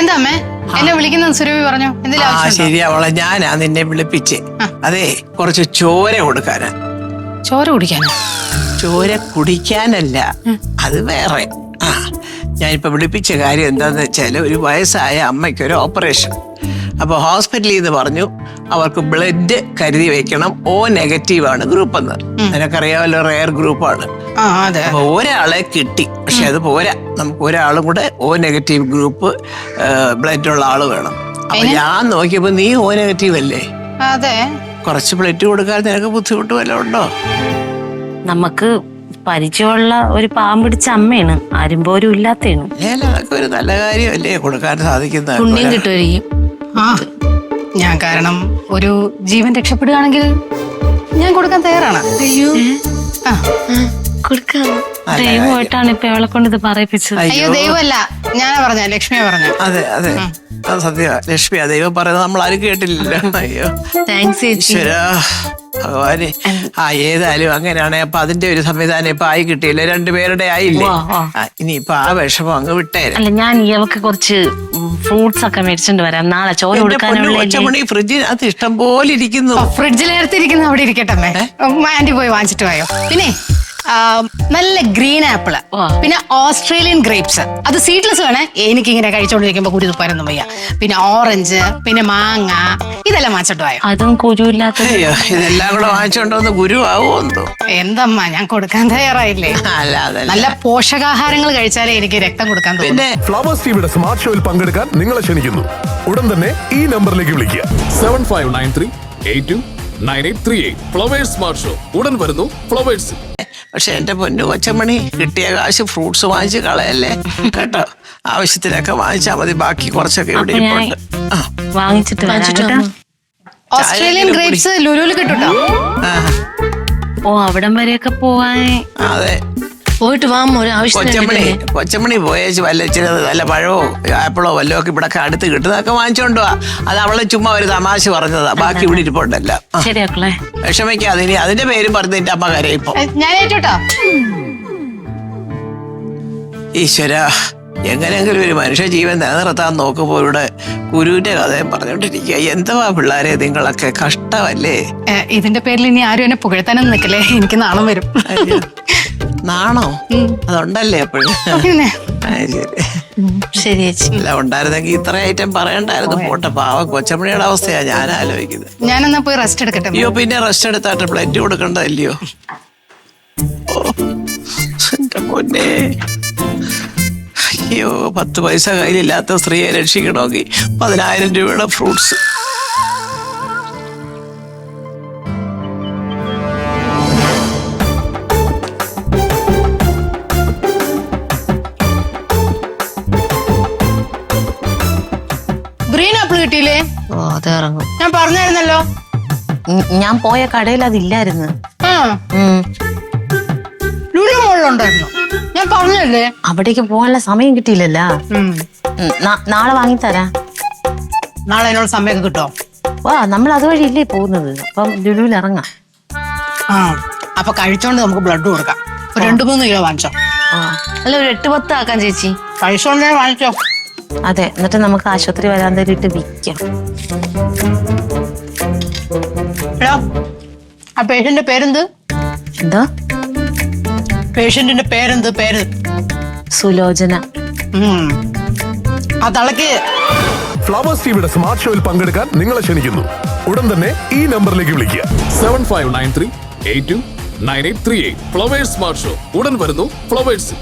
എന്താ അമ്മേ? എന്നെ വിളിക്കുന്ന സുരഭി പറഞ്ഞു? എന്തെങ്കിലും ആ ആവശ്യമുണ്ടോ? ശരി അവളെ. ഞാനാ നിന്നെ വിളിപ്പിച്ച്. അതെ കുറച്ച് ചോര കൊടുക്കാനാ. ചോര കുടിക്കാനോ? ചോര കുടിക്കാനല്ല അത് വേറെ. ആ ഞാനിപ്പോ വിളിപ്പിച്ച കാര്യം എന്താന്ന് വെച്ചാൽ ഒരു വയസ്സായ അമ്മയ്ക്ക് ഒരു ഓപ്പറേഷൻ. അപ്പൊ ഹോസ്പിറ്റലിൽ നിന്ന് പറഞ്ഞു അവർക്ക് ബ്ലഡ് കരുതി വെക്കണം. ഓ നെഗറ്റീവ് ആണ് ഗ്രൂപ്പ് എന്ന്. നിനക്കറിയാമല്ലോ റെയർ ഗ്രൂപ്പാണ് ആണ്. അതെ അപ്പൊ ഒരാളെ കിട്ടി. പക്ഷെ അത് പോരാ. നമുക്ക് ഒരാളും കൂടെ ഓ നെഗറ്റീവ് ഗ്രൂപ്പ് ബ്ലഡ് ഉള്ള ആൾ വേണം. അപ്പൊ ഞാൻ നോക്കിയപ്പോ നീ ഓ നെഗറ്റീവ് അല്ലേ? അതെ. കുറച്ച് ബ്ലഡ് കൊടുക്കാൻ നിനക്ക് ബുദ്ധിമുട്ട് വല്ല ഉണ്ടോ? നമുക്ക് പരിചയമുള്ള ഒരു പാമ്പ് പിടിച്ച അമ്മയാണ്. ആരും പോലും ഇല്ലാത്തയാണ് അതൊക്കെ ഒരു നല്ല കാര്യമല്ലേ? കൊടുക്കാൻ സാധിക്കുന്ന പുണ്യം കിട്ടുമായിരിക്കും. ഞാൻ കാരണം ഒരു ജീവൻ രക്ഷപ്പെടുകയാണെങ്കിൽ ഞാൻ കൊടുക്കാൻ തയ്യാറാണ്. അയ്യോ. ആ. കൊടുക്കാം ദൈവമായിട്ടാണ് ഇപ്പൊ ഇവളെ കൊണ്ട് ഇത് പറയിപ്പിച്ചത്. അയ്യോ. ദൈവമല്ല. ഞാനാ പറഞ്ഞ ലക്ഷ്മിയാ പറഞ്ഞ. അതെ അതെ. അത് സത്യ ലക്ഷ്മി ദൈവം പറയുന്നത് നമ്മൾ ആരും കേട്ടില്ലല്ലോ. അയ്യോ. താങ്ക്സ് ഈശ്വരാ. ഭഗവാനെ ആ. ഏതായാലും അങ്ങനെയാണ്. അപ്പൊ അതിന്റെ ഒരു സംവിധാനം ഇപ്പൊ ആയി കിട്ടിയില്ല. രണ്ടുപേരുടെ ആയില്ലേ. ആ, ഇനിയിപ്പൊ ആ വിഷമം അങ്ങ് വിട്ടേരാ. അല്ല ഞാൻ ഇവക്ക് കുറച്ച് ഫ്രൂട്ട്സ് ഒക്കെ മേടിച്ചോണ്ട് വരാം. നാളെ ചോറ് എന്റെ പൊന്നു കൊടുക്കാനുള്ള കൊച്ചമണി ഫ്രിഡ്ജിനകത്ത് ഇഷ്ടം പോലെ ഇരിക്കുന്നു. ഫ്രിഡ്ജിൽ നേരത്തിരിക്കുന്ന അവിടെ ഇരിക്കട്ടെ അമ്മേ. ആന്റി പോയി വാങ്ങിച്ചിട്ട് പോയോ പിന്നെ? നല്ല ഗ്രീൻ ആപ്പിൾ പിന്നെ ഓസ്ട്രേലിയൻ ഗ്രേപ്സ്. അത് സീഡ്ലെസ് വേണേ എനിക്ക് ഇങ്ങനെ കഴിച്ചോണ്ടിരിക്കുമ്പോ കുരു തുപ്പാനൊന്നും വയ്യ. പിന്നെ ഓറഞ്ച് പിന്നെ മാങ്ങ ഇതെല്ലാം വാങ്ങിച്ചോ പോയോ അതും കുരുവില്ലാത്ത അയ്യോ ഇതെല്ലാം കൂടെ വാങ്ങിച്ചോണ്ടോന്ന് ഗുരു ആവുമെന്തോ എന്തമ്മ ഞാൻ കൊടുക്കാൻ തയ്യാറായില്ലേ? അല്ലാതെ നല്ല പോഷകാഹാരങ്ങൾ കഴിച്ചാലേ എനിക്ക് രക്തം കൊടുക്കാൻ തോന്നും. പിന്നെ? ഫ്ലവേഴ്സ് ടിവിയുടെ സ്മാർട്ട് ഷോയിൽ പങ്കെടുക്കാൻ നിങ്ങളെ ക്ഷണിക്കുന്നു. ഉടൻ തന്നെ ഈ നമ്പറിലേക്ക് വിളിക്കുക. Seven five nine three eight two nine eight three eight Flowers smart show ഉടൻ വരുന്നു ഫ്ലവേഴ്സ് പക്ഷെ എന്റെ പൊന്നു കൊച്ചമണി കിട്ടിയ കാശ് ഫ്രൂട്ട്സ് വാങ്ങിച്ച് കളയല്ലേ? കേട്ടോ? ആവശ്യത്തിനൊക്കെ വാങ്ങിച്ചാ മതി. ബാക്കി കുറച്ചൊക്കെ ഇവിടെ ഇരിപ്പുണ്ട് ആ. വാങ്ങിച്ചിട്ട് വരാം കേട്ടോ. ഓസ്ട്രേലിയൻ ഗ്രേപ്സ് ലുലുവിൽ കിട്ടുട്ടോ ആ, ഓ അവിടം വരെയൊക്കെ പോവാൻ അതെ. പോയിട്ട് വാ ഒരു കൊച്ചമണി കൊച്ചമണി പോയേച്ച് വല്ല ഇച്ചിരി നല്ല പഴമോ ആപ്പിളോ വല്ലോ ഒക്കെ ഇവിടെ അടുത്ത് കിട്ടുന്നതൊക്കെ വാങ്ങിച്ചോണ്ട് അത് അവളെ ചുമ്മാ ഒരു തമാശ പറഞ്ഞതാ. ബാക്കി ഇവിടെ ഇരിപ്പുണ്ടല്ല. ശരിയാക്കളെ വിഷമിക്കാതെ ഇനി അതിന്റെ പേരും പറഞ്ഞ് എന്റെ അമ്മ കരയിപ്പോ ഞാൻ ഏറ്റുട്ടോ? ഈശ്വര എങ്ങനെയെങ്കിലും ഒരു മനുഷ്യ ജീവൻ നിലനിർത്താൻ നോക്കുമ്പോൾ ഇവിടെ ഗുരുവിന്റെ കഥയും പറഞ്ഞോണ്ടിരിക്കുക എന്തുവാ പിള്ളേരെ നിങ്ങളൊക്കെ? കഷ്ടമല്ലേ? ഏ, ഇതിന്റെ പേരിൽ ഇനി ആരും എന്നെ പുകഴ്ത്താനൊന്നും നിൽക്കല്ലേ? എനിക്ക് നാണം വരും. അയ്യോ. നാണോ? അതുണ്ടല്ലേ അപ്പോഴും പിന്നെ ശരി. ശരി ചേച്ചി. അല്ല ഉണ്ടായിരുന്നെങ്കിൽ ഇത്ര ഐറ്റം പറയണ്ടായിരുന്നു. പോട്ടെ പാവ കൊച്ചമണിയുടെ അവസ്ഥയാ. ഞാൻ ആലോചിക്കുന്നത്. ഞാനെന്നാ പോയി റെസ്റ്റ് എടുക്കട്ടെ അയ്യോ പിന്നെ റെസ്റ്റ് എടുത്താട്ട് പ്ലേറ്റ് കൊടുക്കണ്ടല്ലയോ എന്റെ പൊന്നെ. അയ്യോ പത്ത് പൈസ കയ്യിലില്ലാത്ത സ്ത്രീയെ രക്ഷിക്കണമെങ്കിൽ പതിനായിരം രൂപയുടെ ഫ്രൂട്ട്സ് ആപ്പിൾ കിട്ടിയില്ലേ? ഓ അത് ഇറങ്ങും. ഞാൻ പറഞ്ഞായിരുന്നല്ലോ. ഞാൻ പോയ കടയിൽ അതില്ലായിരുന്നു. ആ. ഉം. ലുലു മോളിലുണ്ടായിരുന്നു. ഞാൻ പറഞ്ഞല്ലേ? അവിടേക്ക് പോകാനുള്ള സമയം കിട്ടിയില്ലല്ല. നാളെ ഉം, തരാ നാളെ വാങ്ങിത്തരാം നാളെ എന്നോട് സമയമൊക്കെ കിട്ടോ? വാ നമ്മൾ അതുവഴി ഇല്ലേ പോകുന്നത്. അപ്പം ലുലുവിൽ ഇറങ്ങാം. ആ. അപ്പൊ കഴിച്ചോണ്ട് നമുക്ക് ബ്ലഡ് കൊടുക്കാം. ഒരു രണ്ടു മൂന്ന് കിലോ വാങ്ങിച്ചോ. ആ. അല്ല ഒരു എട്ട് പത്ത് ആക്കാൻ ചേച്ചി. കഴിച്ചോണ്ടേ വാങ്ങിച്ചോ. അതെ എന്നിട്ട് നമുക്ക് ആശുപത്രി വരാൻ തരിട്ട് വിൽക്കാം ആ പേഷ്യന്റിന്റെ പേരെന്ത്? എന്താ? പേഷ്യന്റിന്റെ പേരെന്ത് പേര്? സുലോചന. ആ തളക്ക് ഫ്ലവേഴ്സ് ടിവിയുടെ സ്മാർട്ട് ഷോയിൽ പങ്കെടുക്കാൻ നിങ്ങളെ ക്ഷണിക്കുന്നു. ഉടൻ തന്നെ ഈ നമ്പറിലേക്ക് വിളിക്കുക. Seven five nine three eight two nine eight three eight Flowers smart show ഉടൻ വരുന്നു ഫ്ലവേഴ്സ്